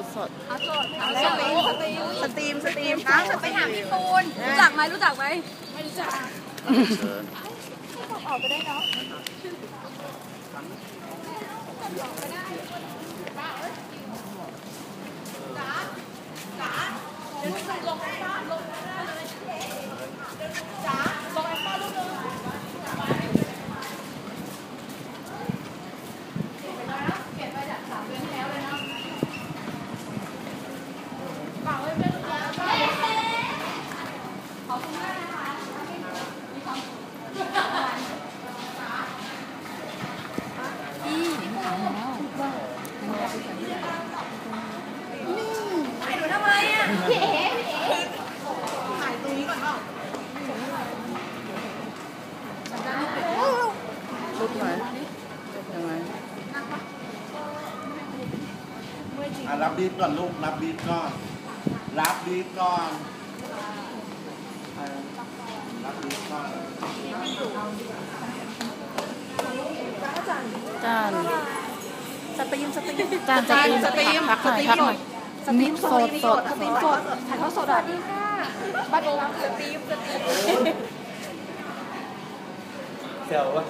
ดสดสตรีมสตรีมนะไปหามพี่ปูนรู้จักไหมรู้จักไหมไม่รู้จักออกก็ได้เนาะจ๋าจ๋าลงลงจ๋าดูทำไมอะพี่เอ๋ ถ่ายตรงนี้ก่อนเปล่า รูปไหนยังไง อะ รับบีทก่อนลูก รับบีทก่อน รับบีทก่อนอะรับบีทก่อนจานสตรีมสตรีมจานสตรีมสตรีมพักหน่อยพักหน่อยสตรีมสดสดสตรีมสดถ่ายทอดสดอะบัตรโอสตรีมสตรีมเซลวะ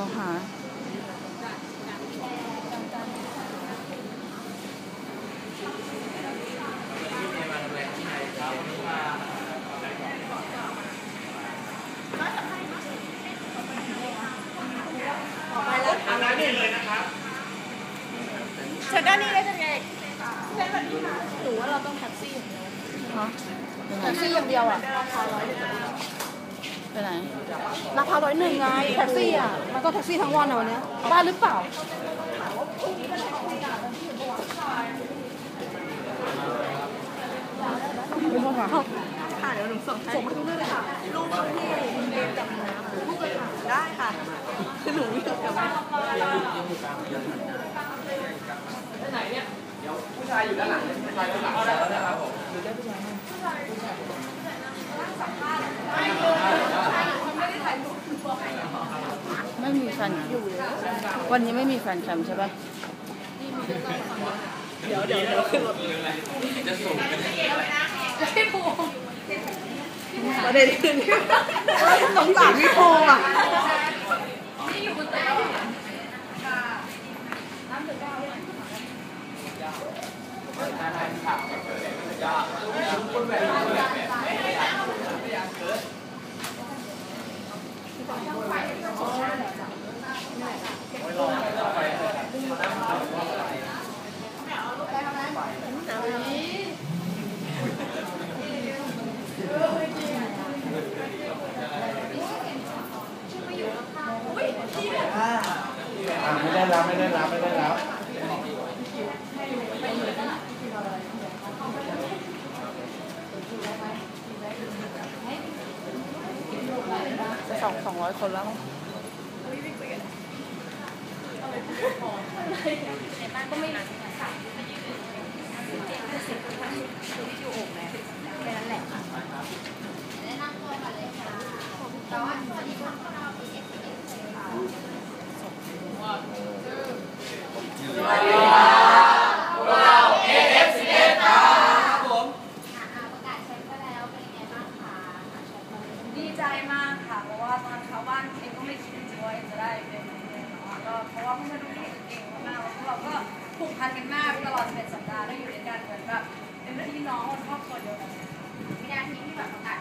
ลองหา เชิญด้านนี้ได้เป็นไง หนูว่าเราต้องแท็กซี่ฮะไปไหนแท็กซี่อย่างเดียวอะไปไหน ราคาร้อยหนึ่งไงแท็กซี่อะ มันก็แท็กซี่ทั้งวันอะวันเนี้ยบ้าหรือเปล่าไม่ต้องหาค่ะเดี๋ยวหนูส่งส่งมาทุกเรื่องเลยค่ะลูกที่เรียนกับน้ำลูกเลยค่ะได้ค่ะคือหนูวิ่งกับแม่ไม่มีแฟนอยู่วันนี้ไม่มีแฟนแคมใช่ปะประเด็นคือสงสารพี่โพอะอะไม่ได้รับ ไม่ได้รับ ไม่ได้รับ จะส องสองร้อยคนแล้ว ดีใจมากค่ะ เพราะว่าตอนเข้าบ้านเองก็ไม่คิดจริงๆว่าเองจะได้เป็นอย่างนี้เนาะก็เพราะว่าเพื่อนๆทุกคนเก่งมากๆแล้วพวกเราก็ผูกพันกันมากตลอดเป็นสัปดาห์ได้อยู่ด้วยกันเหมือนแบบเป็นพี่น้องคนครอบครัวเดียวกันวินาทีที่แบบประกาศ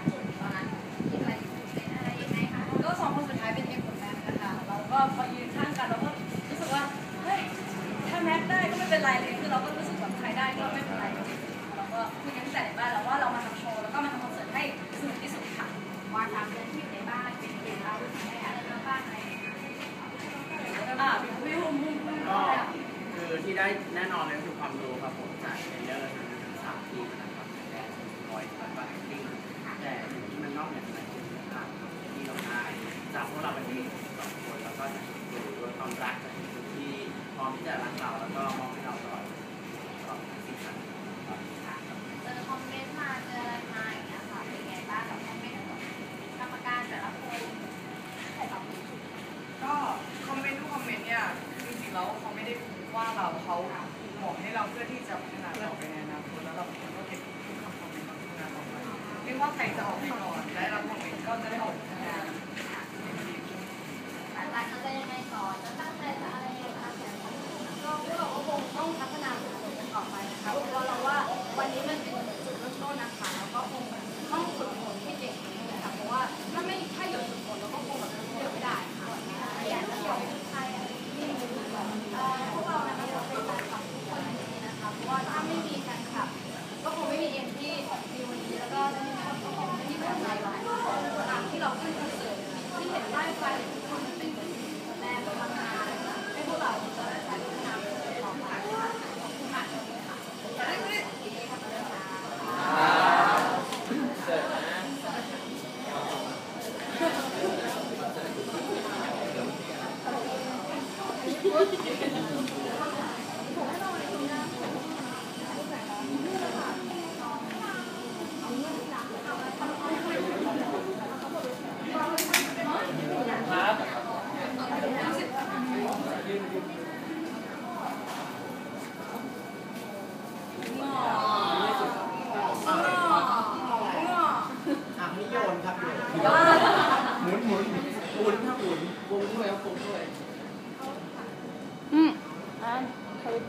ได้แน่นอนเลยคือความรู้ครับผมจากเทรนเนอร์ทั้งสามทีมนะครับแต่คอยคอยบอยติ้งแต่สิ่งที่มันนอกเหนือจากนั้นคือการที่เราได้จากพวกเราเองสองคนแล้วก็จากดูด้วยความรักจากทุกที่พร้อมที่จะรักเราแล้วก็มองให้เราตลอด ใครจะออกก่อนและเราคอมเมนต์ก็จะได้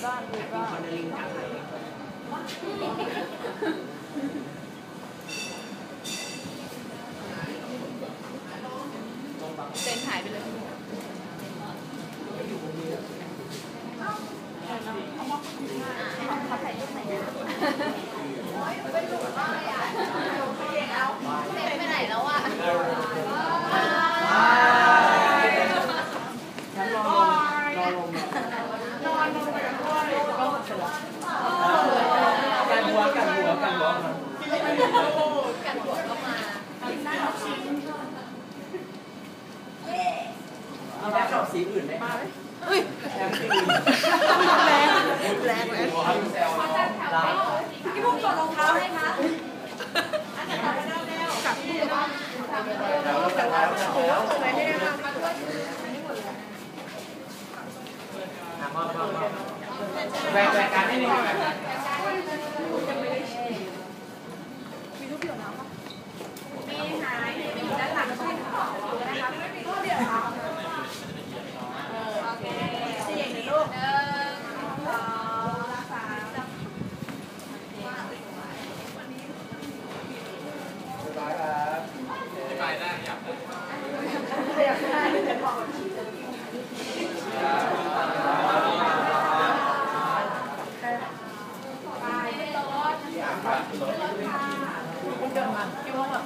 บ้างดูบ้าง สีอื่นได้ไหมเฮ้ยแรงแรงแรงร้านพี่พุ่งตัวรองเท้าให้คะอันนี้ตัแล้วแบพี่บ้านแรไหให้มามาดีกบมอบแวนการให้หนึ่งแหว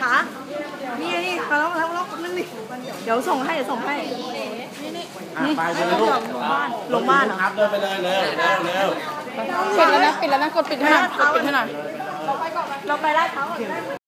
ขานี่ไงนี่มาล็อกล็อกล็อกนึงดิเดี๋ยวส่งให้เดี๋ยวส่งให้นี่นี่ไปเลยลูกลงบ้านเหรอ ครับเดินไปเลยเร็วเร็วเร็ว ปิดแล้วนะ ปิดแล้วนะ กดปิดให้หน่อยกดปิดให้หน่อย เราไปลาดเร้าวก่อน